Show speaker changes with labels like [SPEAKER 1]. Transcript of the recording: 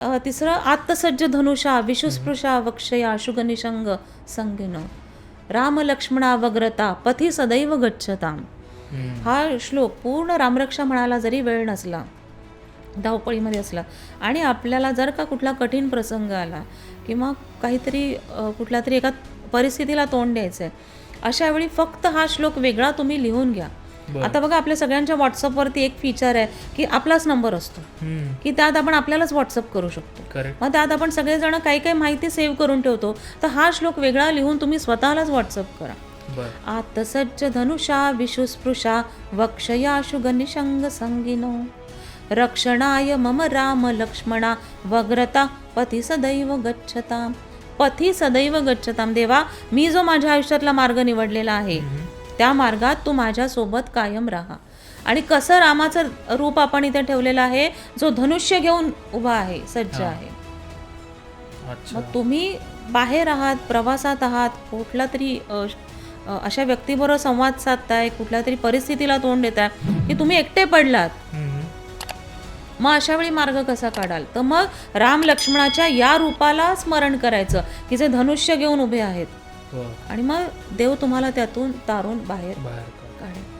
[SPEAKER 1] तिसरं आत्तसज्ज धनुषा विशुस्पृशा वक्षया शुगनिशंग संगिन राम लक्ष्मणा वग्रता पथी सदैव गच्छताम
[SPEAKER 2] हम्म.
[SPEAKER 1] हा श्लोक पूर्ण रामरक्षा म्हणायला जरी वेळ नसला धावपळीमध्ये असला आणि आपल्याला जर का कुठला कठीण प्रसंग आला किंवा काहीतरी कुठल्या तरी एका परिस्थितीला तोंड द्यायचं आहे अशा वेळी फक्त हा श्लोक वेगळा तुम्ही लिहून घ्या. आता बघा आपल्या सगळ्यांच्या व्हॉट्सअपवरती एक फीचर आहे की आपलाच नंबर असतो. की त्यात आपण आपल्यालाच व्हॉट्सअप करू शकतो. मग त्यात आपण सगळेजण काही काही माहिती सेव्ह करून ठेवतो. तर हा श्लोक वेगळा लिहून तुम्ही स्वतःलाच व्हॉट्सअप करा. आत्तसज्ज धनुषा विशुस्पृशा वक्षयाशु गनिशंग संगिनो. रक्षणाय मम राम लक्ष्मणा वग्रता पथी सदैव गच्छताम. पथी सदैव गच्छताम. देवा मी जो माझ्या आयुष्यातला मार्ग निवडलेला आहे त्या मार्गात तू माझ्यासोबत कायम राहा. आणि कसं रामाचं रूप आपण इथे ठेवलेलं आहे जो धनुष्य घेऊन उभा आहे सज्ज. आहे. मग तुम्ही बाहेर आहात प्रवासात आहात कुठला तरी अशा व्यक्तीबरोबर संवाद साधताय कुठल्या तरी परिस्थितीला तोंड देताय की तुम्ही एकटे पडलात. मग अशा वेळी मार्ग कसा काढाल? तर मग राम लक्ष्मणाच्या या रूपाला स्मरण करायचं की जे धनुष्य घेऊन उभे आहेत. आणि मग देव तुम्हाला त्यातून तारून बाहेर
[SPEAKER 2] बाहेर काढ.
[SPEAKER 1] काढेल